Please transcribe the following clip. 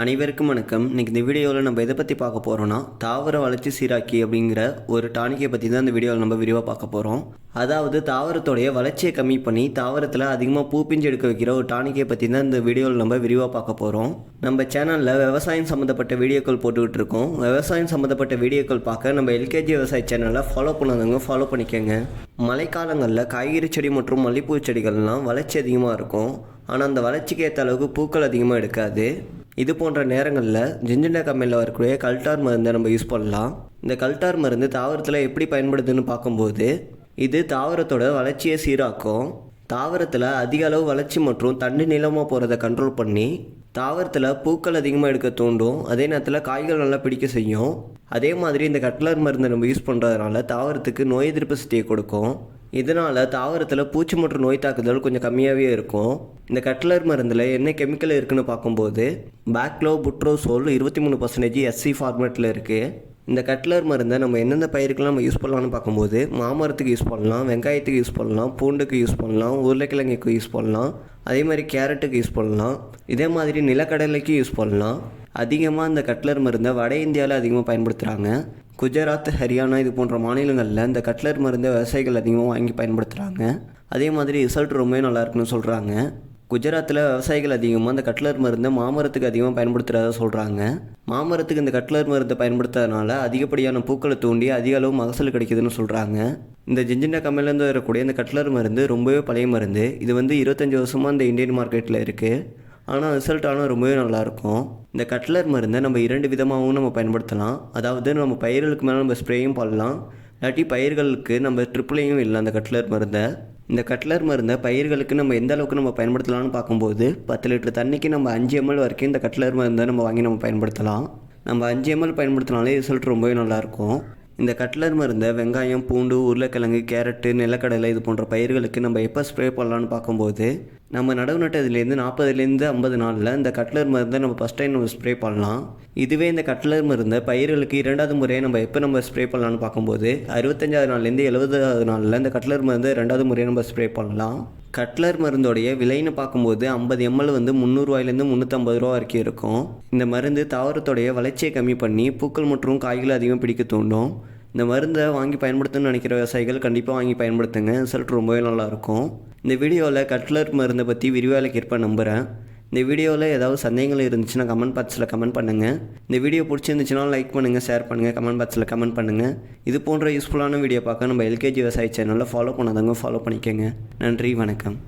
அனைவருக்கும் வணக்கம். இன்னைக்கு இந்த வீடியோவில் நம்ம எதை பற்றி பார்க்க போகிறோம்னா தாவர வளர்ச்சி சீராக்கி அப்படிங்கிற ஒரு டானிக்கை பற்றி தான் இந்த வீடியோவில் நம்ம விரிவாக பார்க்க போகிறோம் அதாவது தாவரத்தோடைய வளர்ச்சியை கம்மி பண்ணி தாவரத்தில் அதிகமாக பூ பிஞ்சு எடுக்க வைக்கிற ஒரு டானிக்கை பற்றி தான் இந்த வீடியோவில் நம்ம விரிவாக பார்க்க போகிறோம் நம்ம சேனலில் விவசாயம் சம்மந்தப்பட்ட வீடியோக்கள் போட்டுக்கிட்டு இருக்கோம். விவசாயம் சம்மந்தப்பட்ட வீடியோக்கள் பார்க்க நம்ம எல்கேஜி விவசாய சேனலை ஃபாலோ பண்ணாதவங்க ஃபாலோ பண்ணிக்கோங்க. மழைக்காலங்களில் காய்கறி செடி மற்றும் மல்லிப்பூ செடிகள்லாம் வளர்ச்சி அதிகமாக இருக்கும். ஆனால் அந்த வளர்ச்சிக்கு ஏற்ற அளவுக்கு பூக்கள் அதிகமாக எடுக்காது. இது போன்ற நேரங்களில் ஜிஞ்சண்டா கம்பெனியில் வரக்கூடிய கல்டார் மருந்தை நம்ம யூஸ் பண்ணலாம். இந்த கல்டார் மருந்து தாவரத்தில் எப்படி பயன்படுதுன்னு பார்க்கும்போது இது தாவரத்தோட வளர்ச்சியை சீராக்கும். தாவரத்தில் அதிக அளவு வளர்ச்சி மற்றும் தண்டு நீளமாக போகிறத கண்ட்ரோல் பண்ணி தாவரத்தில் பூக்கள் அதிகமாக எடுக்க தூண்டும். அதே நேரத்தில் காய்கள் நல்லா பிடிக்க செய்யும். அதே மாதிரி இந்த கட்லர் மருந்தை நம்ம யூஸ் பண்ணுறதுனால தாவரத்துக்கு நோய் எதிர்ப்பு சக்தியை கொடுக்கும். இதனால் தாவரத்தில் பூச்சி மற்றும் நோய் தாக்குதல் கொஞ்சம் கம்மியாகவே இருக்கும். இந்த கட்லர் மருந்தில் என்ன கெமிக்கல் இருக்குன்னு பார்க்கும்போது பேக்லோ புட்ரோசோல் இருபத்தி மூணு பர்சன்டேஜ் எஸ்சி ஃபார்மேட்டில் இருக்குது இந்த கட்லர் மருந்தை நம்ம எந்தெந்த பயிருக்கெல்லாம் நம்ம யூஸ் பண்ணலாம்னு பார்க்கும்போது மாமரத்துக்கு யூஸ் பண்ணலாம் வெங்காயத்துக்கு யூஸ் பண்ணலாம் பூண்டுக்கு யூஸ் பண்ணலாம் உருளைக்கிழங்குக்கு யூஸ் பண்ணலாம் அதே மாதிரி கேரட்டுக்கு யூஸ் பண்ணலாம் இதே மாதிரி நிலக்கடலைக்கு யூஸ் பண்ணலாம். அதிகமாக இந்த கட்லர் மருந்தை வட இந்தியாவில் அதிகமாக பயன்படுத்துகிறாங்க குஜராத் ஹரியானா இது போன்ற மாநிலங்களில் இந்த கட்லர் மருந்தை விவசாயிகள் அதிகமாக வாங்கி பயன்படுத்துகிறாங்க அதே மாதிரி ரிசல்ட் ரொம்பவே நல்லா இருக்குன்னு சொல்கிறாங்க குஜராத்தில் விவசாயிகள் அதிகமாக இந்த கட்லர் மருந்தை மாமரத்துக்கு அதிகமாக பயன்படுத்துகிறதா சொல்கிறாங்க மாமரத்துக்கு இந்த கட்லர் மருந்தை பயன்படுத்துறதுனால அதிகப்படியான பூக்களை தூண்டி அதிக அளவு மகசூல் கிடைக்குதுன்னு சொல்கிறாங்க இந்த ஜிஞ்சிண்டா கம்மையிலேருந்து வரக்கூடிய இந்த கட்லர் மருந்து ரொம்பவே பழைய மருந்து. இது வந்து இருபத்தஞ்சி வருஷமாக இந்த இந்தியன் மார்க்கெட்டில் இருக்குது ஆனால் ரிசல்ட் ஆனால் ரொம்பவே நல்லாயிருக்கும். இந்த கட்லர் மருந்தை நம்ம இரண்டு விதமாகவும் நம்ம பயன்படுத்தலாம். அதாவது நம்ம பயிர்களுக்கு மேலே நம்ம ஸ்ப்ரேயும் பண்ணலாம். இல்லாட்டி பயிர்களுக்கு நம்ம ட்ரிப்பிளையும் இல்லை அந்த கட்லர் மருந்தை. இந்த கட்லர் மருந்தை பயிர்களுக்கு நம்ம எந்த அளவுக்கு நம்ம பயன்படுத்தலாம்னு பார்க்கும்போது பத்து லிட்டர் தண்ணிக்கு நம்ம அஞ்சு எம்எல் வரைக்கும் இந்த கட்லர் மருந்தை நம்ம வாங்கி நம்ம பயன்படுத்தலாம். நம்ம அஞ்சு எம்எல் பயன்படுத்தினாலே ரிசல்ட் ரொம்பவே நல்லாயிருக்கும். இந்த கட்லர் மருந்தை வெங்காயம் பூண்டு உருளைக்கிழங்கு கேரட்டு நிலக்கடலை இது போன்ற பயிர்களுக்கு நம்ம எப்போ ஸ்ப்ரே பண்ணலான்னு பார்க்கும்போது நம்ம நடவு நட்டதுலேருந்து நாற்பதுலேருந்து ஐம்பது நாளில் இந்த கட்லர் மருந்தை நம்ம ஃபஸ்ட் டைம் நம்ம ஸ்ப்ரே பண்ணலாம். இதுவே இந்த கட்லர் மருந்தை பயிர்களுக்கு இரண்டாவது முறையை நம்ம எப்போ நம்ம ஸ்ப்ரே பண்ணலான்னு பார்க்கும்போது அறுபத்தஞ்சாவது நாள்லேருந்து எழுபதாவது நாளில் இந்த கட்லர் மருந்தை ரெண்டாவது முறையை நம்ம ஸ்ப்ரே பண்ணலாம். கட்லர் மருந்தோடைய விலைன்னு பார்க்கும்போது ஐம்பது எம்எல் வந்து முந்நூறுவாயிலேருந்து முந்நூற்றம்பது ரூபா வரைக்கும் இருக்கும். இந்த மருந்து தாவரத்தோடைய வளர்ச்சியை கம்மி பண்ணி பூக்கள் மற்றும் காய்களை அதிகம் பிடிக்க தூண்டும். இந்த மருந்தை வாங்கி பயன்படுத்தணும்னு நினைக்கிற விவசாயிகள் கண்டிப்பாக வாங்கி பயன்படுத்துங்க. ரிசல்ட் ரொம்பவே நல்லாயிருக்கும். இந்த வீடியோவில் கட்லர் மருந்தை பற்றி விரிவாக கேட்ப நம்புகிறேன் இந்த வீடியோவில் ஏதாவது சந்தேகங்கள் இருந்துச்சுன்னா கமெண்ட் பாக்ஸில் கமெண்ட் பண்ணுங்கள் இந்த வீடியோ பிடிச்சிருந்துச்சுன்னா லைக் பண்ணுங்கள் ஷேர் பண்ணுங்கள் கமெண்ட் பாக்ஸில் கமெண்ட் பண்ணுங்கள் இது போன்ற யூஸ்ஃபுல்லான வீடியோ பார்க்க நம்ம எல்கேஜி விவசாய சேனலில் ஃபாலோ பண்ணாதவங்க ஃபாலோ பண்ணிக்கோங்க. நன்றி வணக்கம்.